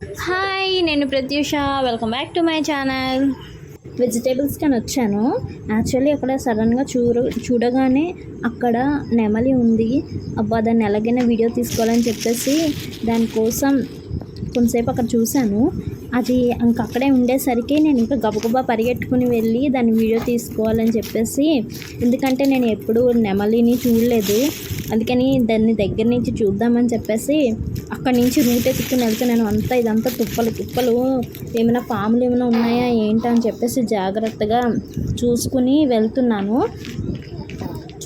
Hi నేను Pratyusha. Welcome back to my channel vegetables కానీ వచ్చాను. యాక్చువల్లీ అక్కడ సడన్గా చూడ చూడగానే అక్కడ నెమలి ఉంది. అబ్బా దాన్ని ఎలాగైనా వీడియో తీసుకోవాలని చెప్పేసి దానికోసం కొంతసేపు అక్కడ చూశాను. అది ఇంక అక్కడే ఉండేసరికి నేను ఇంకా గబగబా పరిగెట్టుకుని వెళ్ళి దాన్ని వీడియో తీసుకోవాలని చెప్పేసి ఎందుకంటే నేను ఎప్పుడు నెమలిని చూడలేదు. అందుకని దాన్ని దగ్గర నుంచి చూద్దామని చెప్పేసి అక్కడి నుంచి రూట్ ఎత్తుకుని వెళ్తున్నాను. అంతా ఇదంతా తుప్పలు తుప్పలు ఏమైనా పాములు ఏమైనా ఉన్నాయా ఏంటని అని చెప్పేసి జాగ్రత్తగా చూసుకుని వెళ్తున్నాను.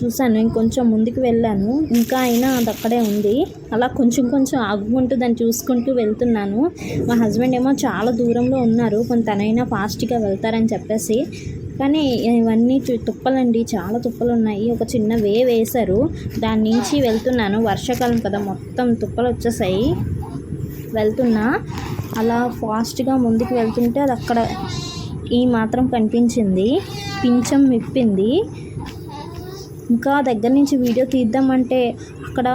చూశాను. ఇంకొంచెం ముందుకు వెళ్ళాను. ఇంకా అయినా అది అక్కడే ఉంది. అలా కొంచెం కొంచెం ఆగుకుంటూ దాన్ని చూసుకుంటూ వెళ్తున్నాను. మా హస్బెండ్ ఏమో చాలా దూరంలో ఉన్నారు. కొంత అయినా ఫాస్ట్గా వెళ్తారని చెప్పేసి. కానీ ఇవన్నీ తుప్పలండి. చాలా తుప్పలు ఉన్నాయి ఒక చిన్న వే వేశారు. దాని నుంచి వెళ్తున్నాను. వర్షాకాలం కదా. మొత్తం తుప్పలు వచ్చేసాయి. వెళ్తున్నా. అలా ఫాస్ట్గా ముందుకు వెళ్తుంటే అది అక్కడ ఈ మాత్రం కనిపించింది. పించం విప్పింది. ఇంకా దగ్గర నుంచి వీడియో తీద్దామంటే అక్కడ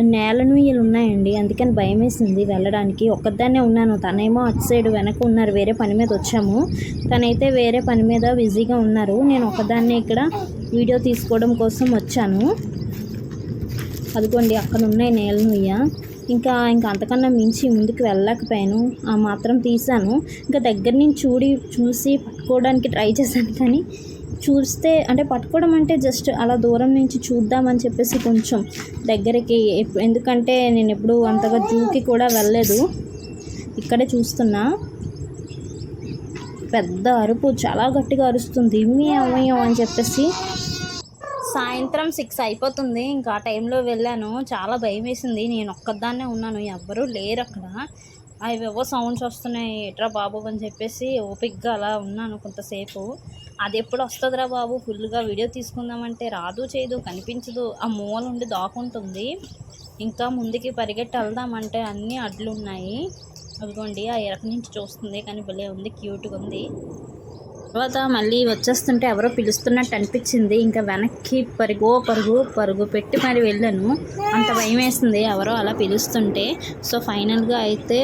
నేల నుయ్యలు ఉన్నాయండి. అందుకని భయం వేసింది వెళ్ళడానికి. ఒక్కదాన్నే ఉన్నాను. తనేమో అటు సైడ్ వెనక ఉన్నారు. వేరే పని మీద వచ్చాము. తనైతే వేరే పని మీద బిజీగా ఉన్నారు. నేను ఒక్కదాన్నే ఇక్కడ వీడియో తీసుకోవడం కోసం వచ్చాను. అదిగోండి అక్కడ ఉన్నాయి నేల నుయ్య. ఇంకా ఇంకా అంతకన్నా మించి ముందుకు వెళ్ళలేకపోయాను. ఆ మాత్రం తీశాను. ఇంకా దగ్గర నుంచి చూడి చూసి పట్టుకోవడానికి ట్రై చేశాను కానీ చూస్తే అంటే పట్టుకోవడం అంటే జస్ట్ అలా దూరం నుంచి చూద్దామని చెప్పేసి కొంచెం దగ్గరికి ఎందుకంటే నేను ఎప్పుడు అంతగా జూకి కూడా వెళ్ళలేదు. ఇక్కడే చూస్తున్నా. పెద్ద అరుపు చాలా గట్టిగా అరుస్తుంది. మీ అమ్మయ్యం అని చెప్పేసి సాయంత్రం సిక్స్ అయిపోతుంది. ఇంకా ఆ టైంలో వెళ్ళాను. చాలా భయం వేసింది నేను ఒక్కదాన్నే ఉన్నాను. ఎవ్వరూ లేరు అక్కడ అవేవో సౌండ్స్ వస్తున్నాయి ఎట్రా బాబు అని చెప్పేసి ఓపిక్గా అలా ఉన్నాను కొంతసేపు. అది ఎప్పుడు వస్తుందిరా బాబు? ఫుల్గా వీడియో తీసుకుందామంటే రాదు చేయదు కనిపించదు. ఆ మూల ఉండి దాకుంటుంది ఇంకా ముందుకి పరిగెట్టి వెళ్దామంటే అన్నీ అడ్లు ఉన్నాయి అదిగోండి ఆ ఎరక నుంచి చూస్తుంది కానీ భలే ఉంది క్యూట్గా ఉంది. తర్వాత మళ్ళీ వచ్చేస్తుంటే ఎవరో పిలుస్తున్నట్టు అనిపించింది. ఇంకా వెనక్కి పరుగు పరుగు పరుగు పెట్టి మరి వెళ్ళాను. అంత భయం వేసింది ఎవరో అలా పిలుస్తుంటే. సో ఫైనల్గా అయితే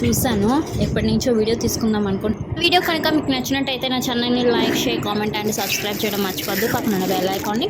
చూశాను. ఎప్పటి నుంచో వీడియో తీసుకుందాం అనుకుంటున్నాను వీడియో కనుక మీకు నచ్చినట్టయితే నా ఛానల్ని like share comment and subscribe చేయడం మర్చిపోద్దు పక్కన బెల్ ఐకాన్ని